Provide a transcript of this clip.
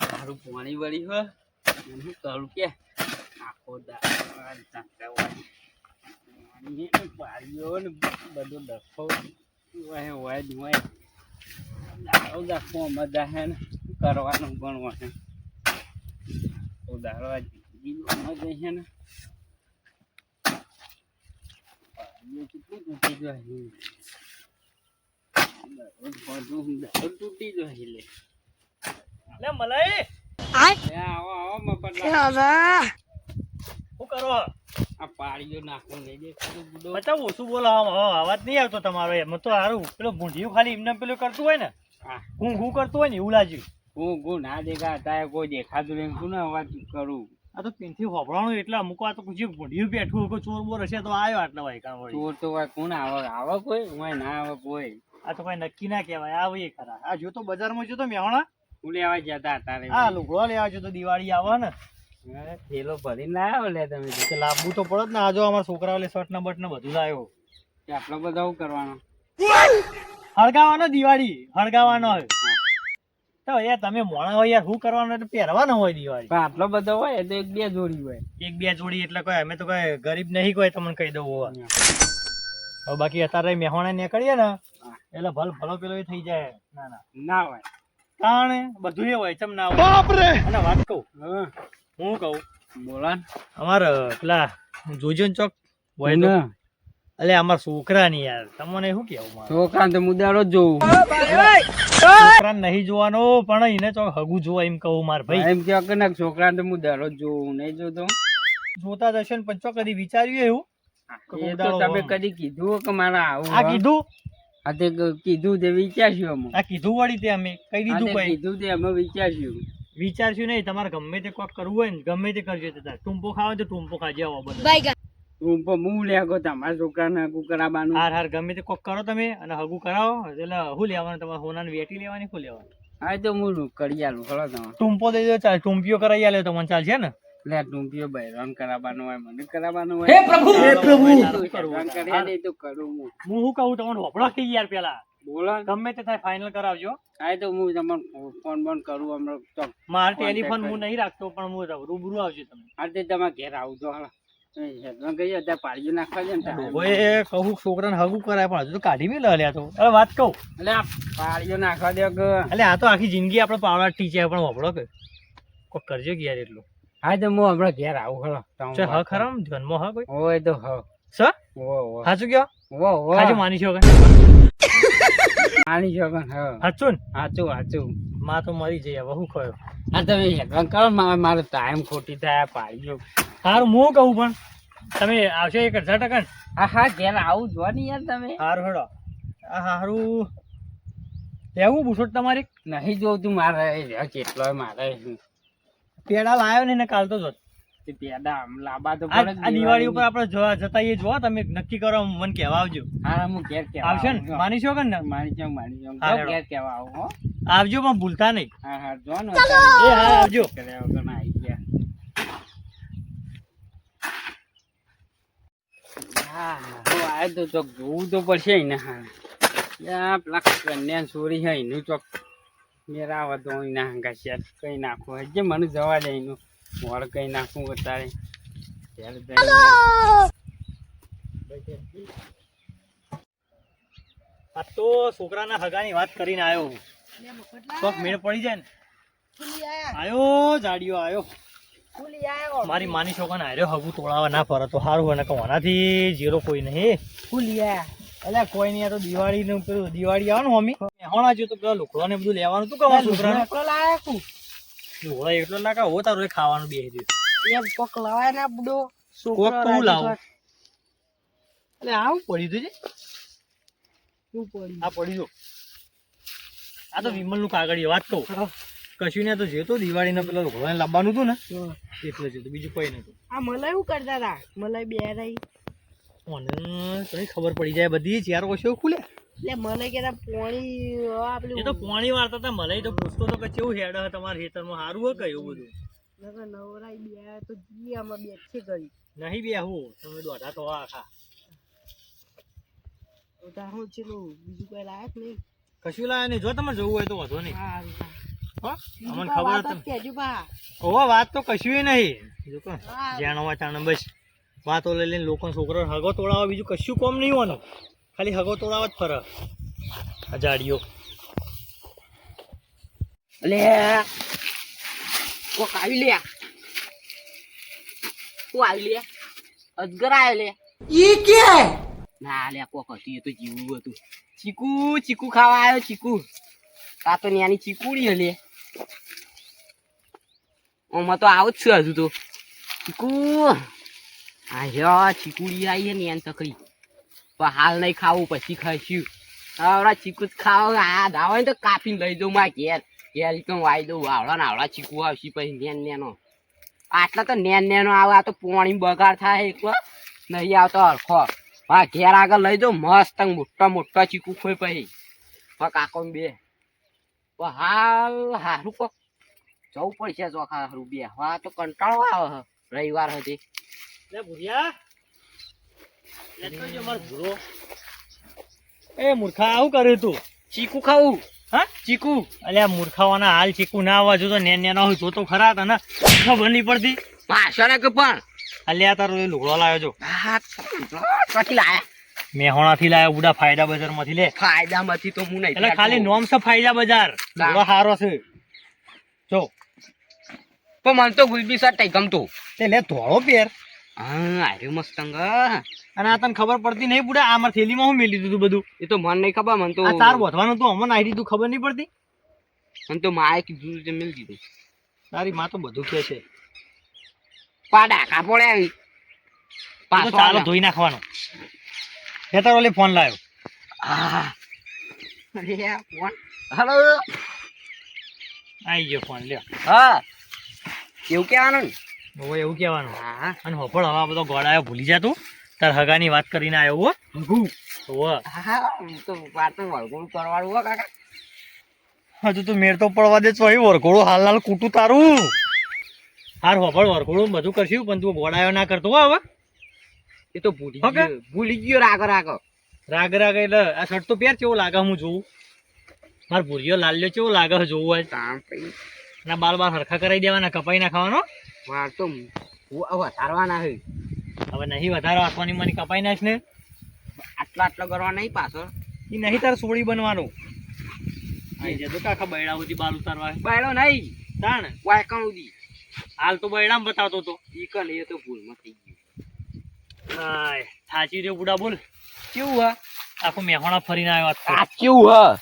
તારું પાણી વળી હો શું કરું કે આખો. પાણી ને બધો ડખો વાય વાય વાય દાડો દાખવો મજા હે ને કરવાનું ભણવા હે તો દાડો આ જિંદગીનો મજા છે ને કેટલું તૂટી જાય દરરોજ તૂટી મલાઈ. આવો આવો મફતલા. શું કરો? આ પાડીઓ નાખો બતાવ ઓછું બોલો આમ અવાજ નહીં આવતો તમારો એમ. તો સારું પેલો ભૂંડિયું ખાલી એમને પેલું કરતું હોય ને હું. હું કરતું હોય ને એવું લાગ્યું. હું હું ના દેખાતા કોઈ દેખાતું નહીં. શું ના અવાજ કરું? આ તો પિનથી હોભળાણું એટલે અમુક તો પૂછ્યું ભૂંડિયું બેઠું કોઈ ચોર બોર હશે તો આવ્યો આટલા વાયકા વળી. ચોર તો હોય કોણ આવે? આવે કોઈ? હોય ના આવે કોઈ. આ તો ભાઈ નક્કી ના કહેવાય. આવે ખરા. આ જો તો બજારમાં જો તો મેહોણા. હું લેવા જતા હતા રે આ લુગડો લેવા જો તો દિવાળી આવે ને. થેલો ભરીને લાવ્યો લે તમે. તો લાવવું તો પડત ને આજો અમારા છોકરાઓ લે શર્ટ ના બટ ને બધું લાવ્યો કે આપણો બધા શું કરવાનો. હળગાવાનો દિવાળી હળગાવાનો હોય તો યાર તમે મોણા હોય યાર શું કરવાનું? એટલે પહેરવાનો હોય દિવાળી. આટલો બધો હોય તો એક બે જોડી હોય. એક બે જોડી એટલે કોઈ અમે તો કોઈ ગરીબ નહીં કોઈ તમને કહી દઉં હોય હવે બાકી અત્યારે મહેમાણા નીકળીએ ને એટલે ભલ ભલો પેલો થઈ જાય. ના ના. ના હોય. તાણે બધું એ હોય ચમ ના હોય. અને વાત કહું હું. કહું બોલાન. અમારે પેલા જોજન ચોક હોય ને. અલે અમાર છોકરા ની યાર. તમને શું કેવું મારે? છોકરાને તો મુદારો જ જોવું છોકરા નહીં જોવાનો પણ એને ચોક હગું જોવા એમ કહું માર ભાઈ. એમ કે ના છોકરા તો મુદારો જ જોવું નહીં જોતો? જોતા જશે ને પણ ચોક કદી વિચાર્યું એવું? એ તો તમે કદી કીધું કે મારા આવું આ કીધું? આ તે કીધું તે વિચારશું અમે. આ કીધું વળી તે અમે. કઈ દીધું તે કીધું તે અમે વિચારશું. વિચારશું નહીં તમારે ગમે તે કોક કરવું હોય ને ગમે તે કરજો તે તાર. ટૂંપો ખાવ તો ટૂંપો ખાજે આવો બધો. હું પણ હું લે ગો તમારા છોકરાને હગું કરાવવાનું હાર હાર ગમે તે કોક કરો તમે અને હગું કરાવો. એટલે હું લેવાનું તમારે હોનાને વેટી લેવાની શું લેવાનું? હા તો હું કરી આલું ખરો તમે. ટૂંપો દઈ દો ચાલ ટૂંપીઓ કરાવી આલ્યો તો મને ચાલશે ને? લે ભાઈ રન કરાવવાનો હોય મને કરાવવાનો હોય. હે પ્રભુ! હે પ્રભુ! કરી? આલે તો કરું હું. હું શું કહું તમને હોપડો કે યાર પેલા? બોલો ગમે તે થાય ફાઇનલ કરાવજો. હા તો હું તમને ફોન બોન કરું હમણાં તો મારે ટેલિફોન હું નહીં રાખતો પણ હું રૂબરૂ આવજો તમે. હા તે તમારા ઘેર આવજો હા છોકરાને હગું કરાય પણ હજુ તો કાઢી લ્યા તો. અરે વાત કહું. એટલે પાળીઓ નાખવા દો કે. એટલે આ તો આખી જિંદગી આપણે પાવડા ટીચર પણ વપડો કે. કોક કરજો ગયા એટલું. હા તો હું હમણાં ઘેર આવું ખરો છે હ ખરા? જન્મ હ કોઈ ઓય તો હ. સ ઓ સાચું કયો? ઓ વો. આજે માની છો કે? માની છો કે હ. હાચું હાચું સાચું માં તો મરી જઈએ હવે હા તમે હેડવાન કરો મારે ટાઈમ ખોટી થાય પાડ્યો સારું હું કહું પણ તમે આવશો એક અડધા ટકા હા હા ઘેર આવું જો ને યાર તમે. સારું હેડો. આ સારું લેવું બુસોટ તમારી? નહીં જોતું મારે કેટલો મારે. પેડા લાવ્યો ને એને કાલ તો જોત પેડા આમ લાંબા તો આ દિવાળી ઉપર આપણે જોવા જતા એ જોવા તમે નક્કી કરો મને કહેવા આવજો. હા હું ઘેર કેવા આવશે ને? આવું, માની છો કે ને હા. ઘેર કેવા આવું હો. આવજો પણ ભૂલતા નહીં. હા હા જો ને. એ હા આવજો. આવી ગયા. હા હું આવ્યો તો ચોક જોવું તો પડશે ને હા પેલા કન્યા ચોરી છે એનું ચોક. મેરા અહીં ના હંગા શેર કઈ નાખું? હજી મને જવા દે એનું. મોડ કઈ નાખું અત્યારે આ તો છોકરાના હગાની વાત કરીને આવ્યો હું. શોખ મેળ પડી જાય ને. આયો. જાડિયો આયો. મારી માની છોકરાને હાર્યો હગું તોડાવા ના ફરે તો સારું અને ને કહું આનાથી જીરો કોઈ નહીં. એટલે કોઈ નહીં આ તો દિવાળી નું પેલું દિવાળી આવે ને મમ્મી હોણા જો તો પેલા લુકડો ને બધું લેવાનું. તું કમા છોકરાને? લુકડો એટલો ના કહો તારું એ ખાવાનું બે રહ્યું કોક કહું લાવ? એટલે આવું પડ્યું શું પડી આ પડી જો. આ તો વિમલનું કાગળ વાત કહું. કશું ને તો જેતો દિવાળી ના પેલા લુકડો લાવવાનું હતું ને એટલે જ બીજું કોઈ નતું આ મલાઈ શું કરતા હતા? મલાઈ બે રહી. મને કઈ ખબર પડી જાય બધી ચાર ઓછો ખુલે. એટલે મને કેતા પોણી આ એ તો પોણી વાળતા હતા મને તો પૂછતો તો કે કેવું હેડ હે તમારા ખેતરમાં? સારું હે કયું બધું? નકર નવરાઈ બે તો જી આમાં બે છે કરી નહીં બે હું? તમે દોઢા તો આખા તો તાર હું ચેલું બીજું કઈ લાયક નહીં? કશું લાયા નહીં. જો તમે જવું હોય તો વધો નહીં. અમને ખબર હતી. વાત તો કશું નહીં. જો જાણવા ચાણે બસ. વાતો લઈ લઈને લોકો છોકરો હગો તોડાવો બીજું કશું કોમ નહીં હોવાનું. ખાલી હગો તોડાવવા જ ફરક આ જાડીઓ. લે. કોક આવી લે. તું આવી લે. અજગર આવ્યો લે. ઈ કે? ના લે કોક હતી એ તો જીવું હતું. ચીકુ ચીકુ ખાવા આવ્યો ચીકુ. તા તો ન્યાની ચીકુડી હલે. ઓમાં તો આવું જ છું હજુ તો. ચીકુ. આ ચીકુડી આવી ને એન તકડી. પણ હાલ નહીં ખાવું, પછી ખાઈશું. આવડા ચીકુ ખાવ આ દાવા તો કાપીને લઈ દઉં મારા ઘેર. ઘેર તો વાઈ દઉં આવડા ને આવડા ચીકુ આવશે પછી નેન નેનો. આટલા તો નેન નેનો આવે, આ તો પોણી બગાડ થાય એક વાર. નહીં આવતો હરખો. હા, ઘેર આગળ લઈ દઉં મસ્ત મોટા મોટા ચીકુ ખોઈ પછી. હા કાકો બે. હાલ હારું કોક જવું પડશે ચોખા હારું બે. હા, તો કંટાળો આવે. રવિવાર હતી ભૂરિયા. એ મૂર્ખા આવું કર્યું તું? ચીકુ ખાવું. હા? ચીકુ. અલ્યા મૂર્ખાઓના હાલ ચીકુ ના આવવા જો તો નેન નેના હોય જો ખરા તને? ખબર નહીં પડતી? માસા કે પણ. અલ્યા તારો એ લુગડો લાવ્યો જો. હા કથી લાયા? મેહોણાથી લાવ્યો બુડા ફાયદા બજારમાંથી લે. ફાયદામાંથી તો હું નહીં એટલે ખાલી નોમ છે ફાયદા બજાર. લુગડો સારો છે. જો. પણ મને તો ગુલબી શર્ટ ગમતું. એટલે ધોળો પેર. હા આર્યું મસ્ત અંગ અને આ તને ખબર પડતી નહીં બુડા આ મારી થેલીમાં હું મેલી દીધું બધું? એ તો મને નહીં ખબર મને તો આ તાર વધવાનું તું અમને આવી દીધું ખબર નહીં પડતી? મને તો માએ કીધું તે મેલી દીધું. તારી માં તો બધું કે છે. પાડા કાપોડે આવી. પાછો ચાલો ધોઈ નાખવાનો. હે તારો ઓલે ફોન લાવ્યો આહ. અરે ફોન. હલો. આઈ ગયો ફોન લ્યો. હા. એવું કહેવાનું ને? હવે એવું કહેવાનું. હા. અને હોપળ હવે બધો ગોળાયો ભૂલી જા તું. તાર હગાની વાત કરીને આવ્યો હો. હોવે. હા. હું તો વાતો વળગોળ કરવાળું હો કાકા. હજુ તો મેર તો પડવા દે ચોઈ વરઘોડું હાલ હાલ કૂટું તારું. હાર હોપળ વરઘોડું બધું કરશું પણ તું ગોળાયો ના કરતો હો હવે. એ તો ભૂલી ગયો ભૂલી ગયો રાગ રાગ. રાગ રાગ એટલે આ શર્ટ તો પહેર કેવો લાગે હું જોઉં? માર ભૂરિયો લાલ્યો કેવો લાગે જોવું હોય? તાણ પછી ના બાલ બાલ હરખા કરાવી દેવાના કપાઈ નાખવાનો. વાર તો વધારવાના હે. હવે નહીં વધારે આપવાની મને કપાઈ નાખ ને. આટલો આટલો કરવા નહીં પાછળ એ નહીં તાર સોળી બનવાનું. આઈ જતો કાકા બૈડા સુધી બાલ ઉતારવા. બૈડો નહીં. તાણ. વાયકણ સુધી. હાલ તો બૈડામ બતાવતો તો. ઈ કન એ તો ભૂલમાં થઈ ગયું. હાય થાચી રહ્યો બુડા બોલ. કેવું હા? આખું મેહોણા ફરીને આવ્યો આ કેવું હા.